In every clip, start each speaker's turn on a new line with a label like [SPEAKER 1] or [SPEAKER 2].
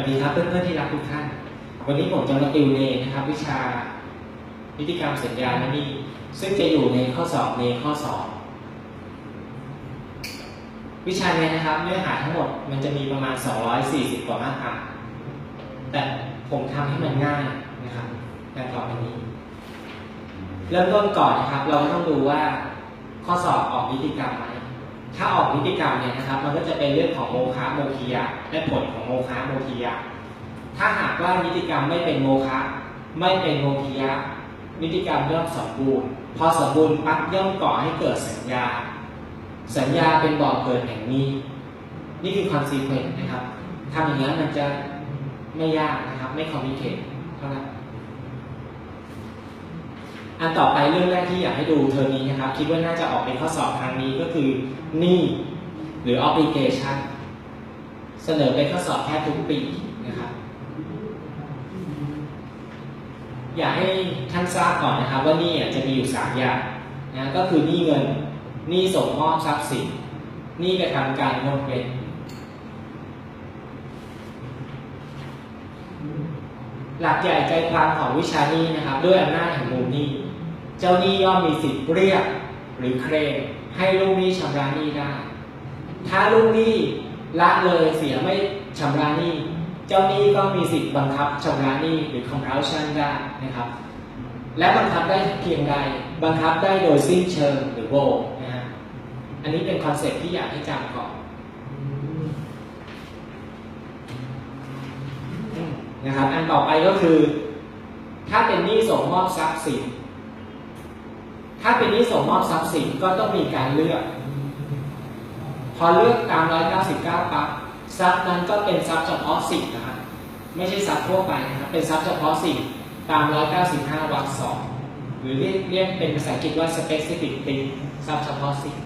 [SPEAKER 1] วัสดีครับเพื่อนๆที่รักทุกท่าน วันนี้ผมจะมาติวเนนะครับ วิชานิติกรรมสัญญาณนี่ซึ่งจะอยู่ในข้อสอบในข้อสอบวิชานี้นะครับเนื้อหาทั้งหมดมันจะมีประมาณ 240 กว่ามาตราแต่ผมทำให้มันง่ายนะครับดังต่อไปนี้ เริ่มต้นก่อนนะครับ เราก็ต้องดูว่าข้อสอบออกนิติกรรมไหม ถ้าออกนิติกรรมเนี่ยนะครับ มันก็จะเป็นเรื่องของโมฆะโมคียะและผลของโมฆะโมคียะถ้าหากว่านิติกรรมไม่เป็นโมฆะไม่เป็นโมคียะนิติกรรมย่อมสมบูรณ์ พอสมบูรณ์ปั๊บย่อมก่อให้เกิดสัญญา สัญญาเป็นบ่อเกิดแห่งนี้ นี่คือคอนซีเควนต์นะครับทำอย่างนี้นมันจะไม่ยากนะครับ ไม่คอมพิเคทเท่าไหร่ อันต่อไปเรื่องแรกที่อยากให้ดูเทอมนี้นะครับ คิดว่าน่าจะออกเป็นข้อสอบทางนี้ก็คือหนี้หรือ obligation เสนอเป็นข้อสอบแค่ทุกปีนะครับ อยากให้ท่านทราบก่อนนะครับว่าหนี้อ่จะมีอยู่สามอย่างนะก็คือหนี้เงินหนี้ส่งมอบทรัพย์สินหนี้กระทำการงดเว้นหลักใหญ่ใจความของวิชานี้นะครับ ด้วยอำนาจแห่งมูลนี้ เจ้าหนี้ย่อมมีสิทธิ์เรียกหรือเคลมให้ลูกหนี้ชำระหนี้ได้ ถ้าลูกหนี้ละเลยเสียไม่ชำระหนี้ เจ้าหนี้ก็มีสิทธิ์บังคับชำระหนี้หรือ compulsion ได้นะครับ และบังคับได้เพียงใดบังคับได้โดยสิ้นเชิงหรือโบนะฮะอันนี้เป็นคอนเซ็ปที่อยากให้จำก่อนนะครับอันต่อไปก็คือ ถ้าเป็นหนี้ส่งมอบทรัพย์สิน ถ้าเป็นนี้ส่งมอบทรัพย์สินก็ต้องมีการเลือก พอเลือกตาม 199ปั๊บทรัพย์นั้นก็เป็นทรัพย์เฉพาะสิ่งนะครับไม่ใช่ทรัพย์ทั่วไปนะครับเป็นทรัพย์เฉพาะสิ่งตาม 195วรรคสองหรือเรียกเรียกเป็นภาษาอังกฤษว่า specific thing ทรัพย์เฉพาะสิ่ง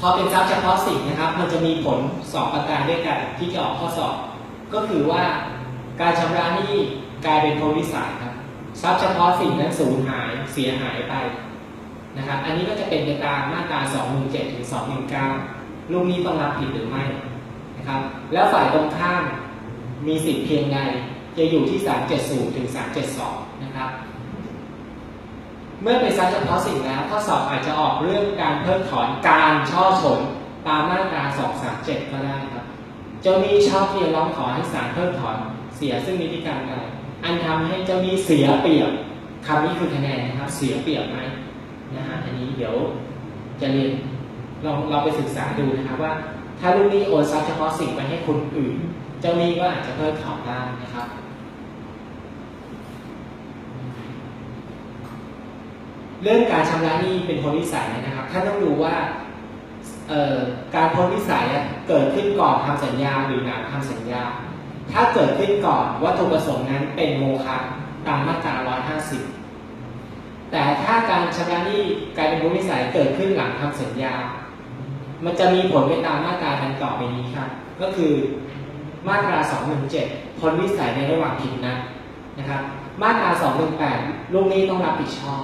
[SPEAKER 1] พอเป็นทรัพย์เฉพาะสิ่งนะครับ มันจะมีผลสองประการด้วยกันที่จะออกข้อสอบ ก็คือว่าการชำระหนี้กลายเป็นโพลิสัย ทรัพย์เฉพาะสิ่งนั้นสูญหายเสียหายไปนะครับอันนี้ก็จะเป็นไปตามมาตรา 217 ถึง 219 ลูกหนี้ต้องรับผิดหรือไม่นะครับแล้วฝ่ายตรงข้ามมีสิทธิ์เพียงใดจะอยู่ที่ 370 ถึง 372 นะครับ เมื่อเป็นทรัพย์เฉพาะสิ่งแล้วข้อสอบอาจจะออกเรื่องการเพิกถอนการช่อฉนตามมาตรา 237 ก็ได้ครับ เจ้าหนี้ชอบที่จะร้องขอให้ศาลเพิกถอนเสียซึ่งนิติการใด อันทำให้เจ้านี้เสียเปรียบคำนี้คือคะแนนนะครับ เสียเปรียบไหมนะฮะอันนี้เดี๋ยวจะเรียนลองเราไปศึกษาดูนะครับว่า ถ้าลูกนี้โอนทรัพย์เฉพาะสิ่งไปให้คนอื่น เจ้านี้ก็อาจจะเพิกถอนได้นะครับเรื่องการชำระหนี้เป็นพ้นวิสัยนะครับท่านต้องดูว่าการพ้นวิสัยเกิดขึ้นก่อนทำสัญญาหรือหลังทำสัญญา ถ้าเกิดขึ้นก่อนวัตถุประสงค์นั้นเป็นโมฆะตามมาตรา 150 แต่ถ้าการชำระหนี้กลายเป็นพ้วิสัยเกิดขึ้นหลังทำสัญญา มันจะมีผลไปตามมาตราดังต่อไปนี้ครับ ก็คือมาตรา 217พ้นวิสัยในระหว่างผิดนัดนะครับ มาตรา 218 ลูกหนี้ต้องรับผิดชอบ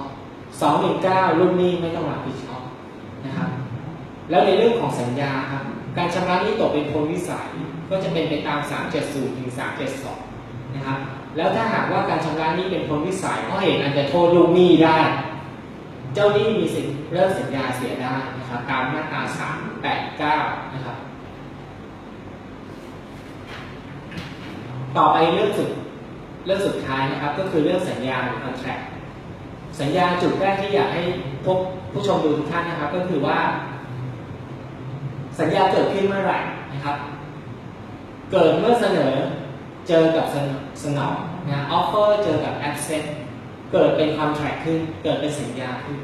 [SPEAKER 1] 219 ลูกหนี้ไม่ต้องรับผิดชอบนะครับ แล้วในเรื่องของสัญญาครับ การชำระหนี้ตกเป็นพ้นวิสัยก็จะเป็นไปตาม 370 ถึง 372 นะครับ แล้วถ้าหากว่าการชำระหนี้เป็นพ้นวิสัยเพราะเหตุอันจะโทษลูกหนี้ได้ เจ้าหนี้มีสิทธิ์เลิกสัญญาเสียได้นะครับตามมาตรา 389 นะครับ ต่อไปเรื่องสุดเรื่องสุดท้ายนะครับก็คือเรื่องสัญญาหรือ contract สัญญาจุดแรกที่อยากให้พวกผู้ชมดูทุกท่านนะครับ ก็คือว่า สัญญาเกิดขึ้นเมื่อไหร่นะครับ เกิดเมื่อเสนอเจอกับสนสนองนะ offer เจอกับ accept เกิดเป็น contract ขึ้น เกิดเป็นสัญญาขึ้น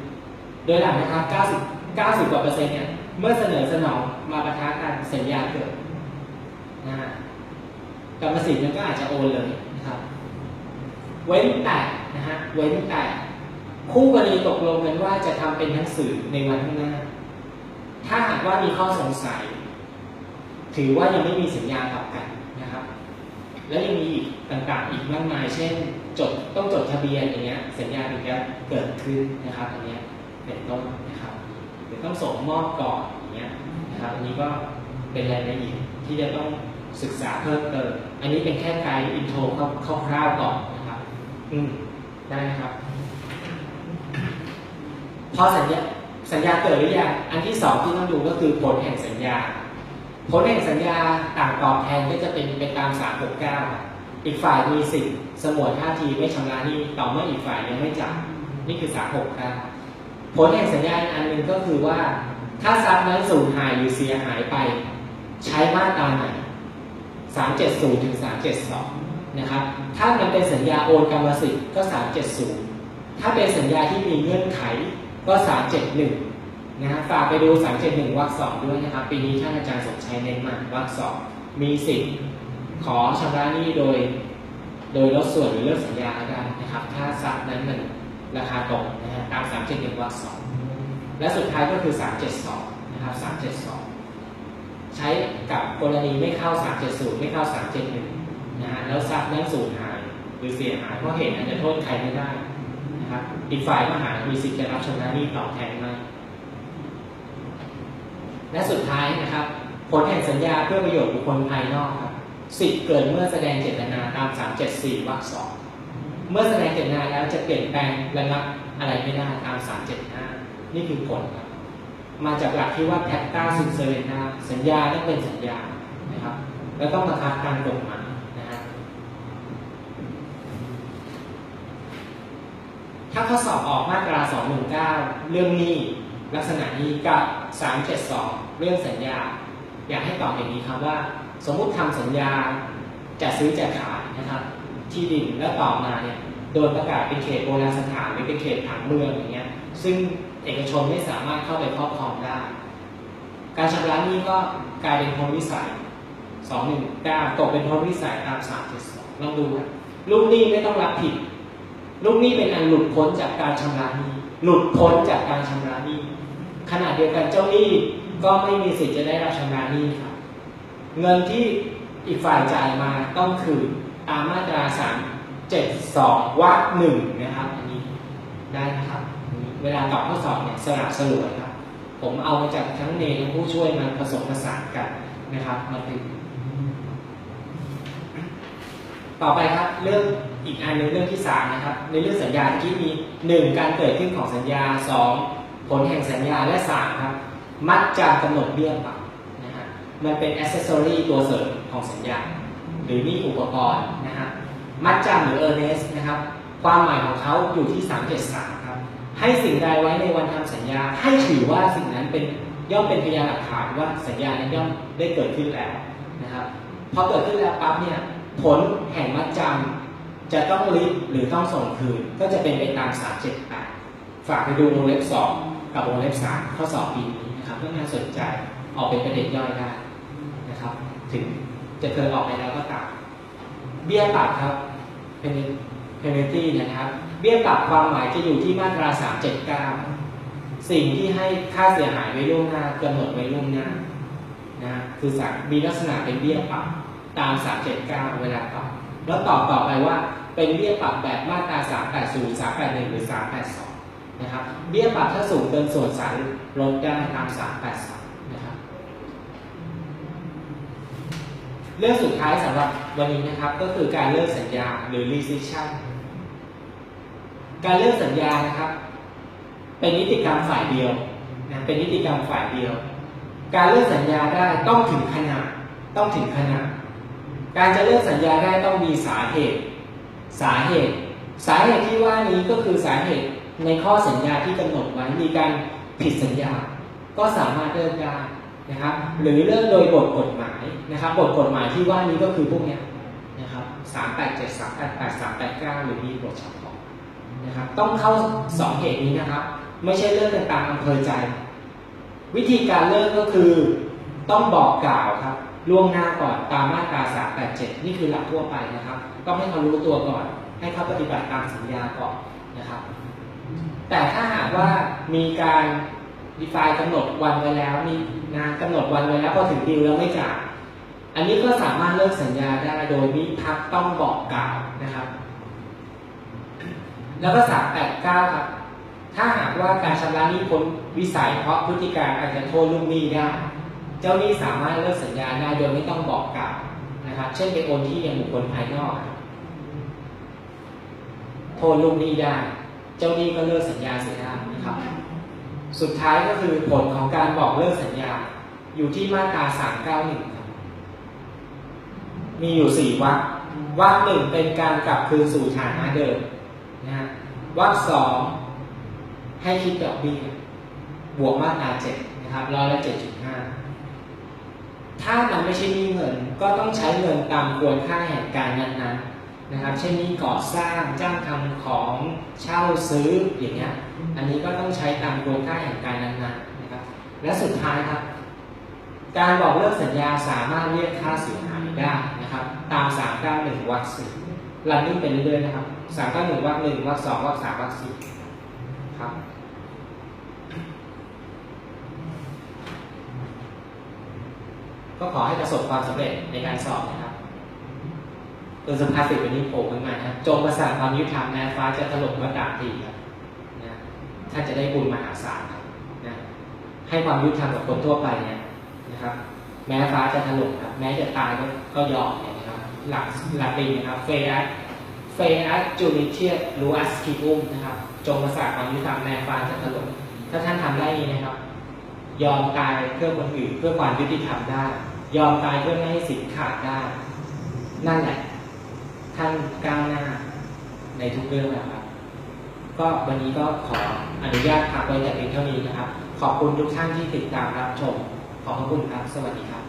[SPEAKER 1] โดยหลักนะครับ 90 90กว่าเปอร์เซ็นต์เนี่ย เมื่อเสนอสนองมาประทะกันสัญญาเกิดนะฮะกรรมสิทธิ์มันก็อาจจะโอนเลยนะครับ เว้นแต่นะฮะ เว้นแต่คู่กรณีตกลงกันว่าจะทำเป็นหนังสือในวันข้างหน้า ถ้าหากว่ามีข้อสงสัย ถือว่ายังไม่มีสัญญากลับกันนะครับ แล้วยังมีอีกต่างๆ อีกมากมาย เช่น จดต้องจดทะเบียนอย่างเงี้ย สัญญาถึงจะเกิดขึ้นนะครับอันเนี้ยเป็นต้นนะครับหรือต้องส่งมอบก่อนอย่างเงี้ยนะครับอันนี้ก็เป็นรายละเอียดที่จะต้องศึกษาเพิ่มเติม อันนี้เป็นแค่ไกด์อินโทรคร่าวๆก่อนนะครับ อืมได้นะครับ พอสัญญา สัญญาเกิดหรือยัง อันที่สองที่ต้องดูก็คือผลแห่งสัญญา ผลแห่งสัญญาต่างตอบแทนก็จะเป็นไปตาม369อีกฝ่ายมีสิทธิ์สมวนท่าทีไม่ชำระหนี้ต่อเมื่ออีกฝ่ายยังไม่จ่ายนี่คือ369ผลแห่งสัญญาอีกอันหนึ่งก็คือว่า ถ้าทรัพย์นั้นสูญหายหรือเสียหายไป ใช้มาตราไหน370ถึง372นะครับ ถ้ามันเป็นสัญญาโอนกรรมสิทธิ์ก็370ถ้าเป็นสัญญาที่มีเงื่อนไข ก็ 371 นะฮะฝากไปดู 371วรรคสองด้วยนะครับ ปีนี้ท่านอาจารย์สมชัยเน้นมากวรรคสองมีสิทธิ์ขอชำระหนี้โดย โดยลดส่วนหรือเลิกสัญญาก็ได้นะครับ ถ้าทรัพย์นั้นมันราคาตกนะฮะตาม 371วรรคสองและสุดท้ายก็คือ 372 นะครับ 372 ใช้กับกรณีไม่เข้า 370 ไม่เข้า 371 นะฮะแล้วทรัพย์นั้นสูญหายหรือเสียหายเพราะเหตุอาจจะโทษใครไม่ได้ นะครับอีกฝ่ายก็หามีสิทธิ์จะรับชำระหนี้ตอบแทนไหมและสุดท้ายนะครับ ผลแห่งสัญญาเพื่อประโยชน์บุคคลภายนอกครับสิทธิ์เกิดเมื่อแสดงเจตนาตาม 374วรรคสองเมื่อแสดงเจตนาแล้วจะเปลี่ยนแปลงระงับอะไรไม่ได้ตาม 375 นี่คือผลครับมาจากหลักที่ว่าแพคต้าซินเซเรนาสัญญาต้องเป็นสัญญานะครับ แล้วต้องมาคับการกฎหมายนะฮะ ถ้าข้อสอบออกมาตรา 219 เรื่องหนี้ลักษณะนี้กับ 372 เรื่องสัญญา อยากให้ตอบอย่างนี้ครับว่า สมมุติทำสัญญาจะซื้อจะขายนะครับ ที่ดินแล้วต่อมาเนี่ยโดนประกาศเป็นเขตโบราณสถานหรือเป็นเขตผังเมืองอย่างเงี้ยซึ่งเอกชนไม่สามารถเข้าไปครอบครองได้ การชำระหนี้ก็กลายเป็นพลวิสัย 219 ตกเป็นพลวิสัยตาม 372ลองดูลูกหนี้ไม่ต้องรับผิด ลูกหนี้เป็นอันหลุดพ้นจากการชำระหนี้ หลุดพ้นจากการชำระหนี้ขณะเดียวกันเจ้าหนี้ก็ไม่มีสิทธิ์จะได้รับชำระหนี้ครับ เงินที่อีกฝ่ายจ่ายมาต้องคืนตามมาตรา372วรรคหนึ่งนะครับ อันนี้ได้นะครับ เวลาตอบข้อสอบเนี่ยสลับสลวยครับ ผมเอามาจากทั้งเนทั้งผู้ช่วยมาผสมผสานกันนะครับมาเป็น ต่อไปครับเรื่องอีกอันหนึ่งเรื่องที่สามนะครับในเรื่องสัญญาที่มีหนึ่งการเกิดขึ้นของสัญญาสองผลแห่งสัญญาและสามครับมัดจำกำหนดเบี้ยปรับนะฮะมันเป็นอ c เซสซอรีตัวเสริมของสัญญา หรือนี่อุปกรณ์นะฮะมัดจำหรือ earnest นะครับความหมายของเขาอยู่ที่ 373ครับให้สิ่งใดไว้ในวันทำสัญญา ให้ถือว่าสิ่งนั้นเป็นย่อมเป็นพยานหลักฐานว่าสัญญานั้นย่อมได้เกิดขึ้นแล้วนะครับพอเกิดขึ้นแล้วปั๊บเนี่ย ผลแห่งมัดจำจะต้องริบหรือต้องส่งคืน ก็จะเป็นไปตาม378ฝากไปดูวงเล็บ2กับวงเล็บ3ข้อสอบปีนี้นะครับเพื่อน่าสนใจออกเป็นประเด็นย่อยได้นะครับ ถึงจะเคยออกไปแล้วก็ตามเบี้ยปรับครับ penalty นะครับ เบี้ยปรับความหมายจะอยู่ที่มาตรา 379 สิ่งที่ให้ค่าเสียหายไว้ล่วงหน้ากำหนดไว้ล่วงหน้านะคือสารมีลักษณะเป็นเบี้ยปรับ ตาม 379 เวลาตอบแล้วตอบต่อไปว่าเป็นเบี้ยปรับแบบมาตรา 380 381 หรือ 382 นะครับ เบี้ยปรับถ้าสูงเกินส่วนสารลดได้ตาม 383นะครับ เรื่องสุดท้ายสำหรับวันนี้นะครับก็คือการเลิกสัญญาหรือ rescission การเลิกสัญญานะครับ เป็นนิติกรรมฝ่ายเดียวนะเป็นนิติกรรมฝ่ายเดียว การเลิกสัญญาได้ต้องถึงขนาดต้องถึงขนาด การจะเลิกสัญญาได้ต้องมีสาเหตุ สาเหตุ สาเหตุที่ว่านี้ก็คือสาเหตุในข้อสัญญาที่กำหนดไว้มีการผิดสัญญา ก็สามารถเลิกได้นะครับ หรือเลิกโดยบทกฎหมายนะครับบทกฎหมายที่ว่านี้ก็คือพวกนี้นะครับ387 388 389หรือมีบทเฉพาะนะครับ ต้องเข้าสองเหตุนี้นะครับ ไม่ใช่เลิกกันตามอำเภอใจ วิธีการเลิกก็คือต้องบอกกล่าวครับ ล่วงหน้าก่อนตามมาตรา387 นี่คือหลักทั่วไปนะครับ ต้องให้เขารู้ตัวก่อน ให้เขาปฏิบัติตามสัญญาก่อนนะครับ แต่ถ้าหากว่ามีการดีไฟกำหนดวันไว้แล้ว มีงานกำหนดวันไว้แล้วพอถึงดีลแล้วไม่จ่ายอันนี้ก็สามารถเลิกสัญญาได้โดยมิพักต้องบอกกล่าวนะครับ แล้วก็389ครับ ถ้าหากว่าการชำระหนี้พ้นวิสัยเพราะพฤติการอาจจะโทษลูกหนี้ได้ เจ้าหนี้สามารถเลิกสัญญาได้โดยไม่ต้องบอกกล่าวนะครับ เช่นไปโอนที่ยังบุคคลภายนอกโทษลูกหนี้ได้ เจ้าหนี้ก็เลิกสัญญาเสียได้นะครับ สุดท้ายก็คือผลของการบอกเลิกสัญญาอยู่ที่มาตรา391ครับมีอยู่ 4วรรควรรคหนึ่งเป็นการกลับคืนสู่ฐานะเดิมนะฮะวรรคสองให้คิดดอกเบี้ยบวกมาตรา7นะครับร้อยละ7.5 ถ้ามันไม่ใช่หนี้เงินก็ต้องใช้เงินตามควรค่าแห่งการนั้นๆนะครับ เช่นนี้ก่อสร้างจ้างทำของเช่าซื้ออย่างเงี้ยอันนี้ก็ต้องใช้ตามควรค่าแห่งการนั้นๆนะครับ และสุดท้ายครับ การบอกเลิกสัญญาสามารถเรียกค่าเสียหายได้นะครับ ตาม 391วรรคสี่รันนิ่งไปเรื่อยๆนะครับ 391วรรคหนึ่งวรรคสองวรรคสามวรรคสี่ครับ ก็ขอให้ประสบความสำเร็จในการสอบนะครับตัวสุภาษิตวันนี้โผล่ขึ้นมานะครับจงประสานความยุติธรรมแม้ฟ้าจะถล่มก็ตามทีครับนะท่านจะได้บุญมหาศาลครับนะให้ความยุติธรรมกับคนทั่วไปเนี่ยนะครับ แม้ฟ้าจะถล่มครับแม้จะตายก็ก็ยอมเนี่ยนะครับ หลักหลาตินนะครับเฟอัสเฟอัสจูริเทียรูอัสคิอุมนะครับ จงประสานความยุติธรรมแม้ฟ้าจะถล่มถ้าท่านทำได้นี้นะครับ ยอมตายเพื่อคนอื่นเพื่อความยุติธรรมได้ ยอมตายเพื่อไม่ให้สิทธิ์ขาดได้ นั่นแหละท่านก้าวหน้าในทุกเรื่องนะครับ ก็วันนี้ก็ขออนุญาตพักไว้แต่เพียงเท่านี้นะครับ ขอบคุณทุกท่านที่ติดตามรับชม ขอบพระคุณครับ สวัสดีครับ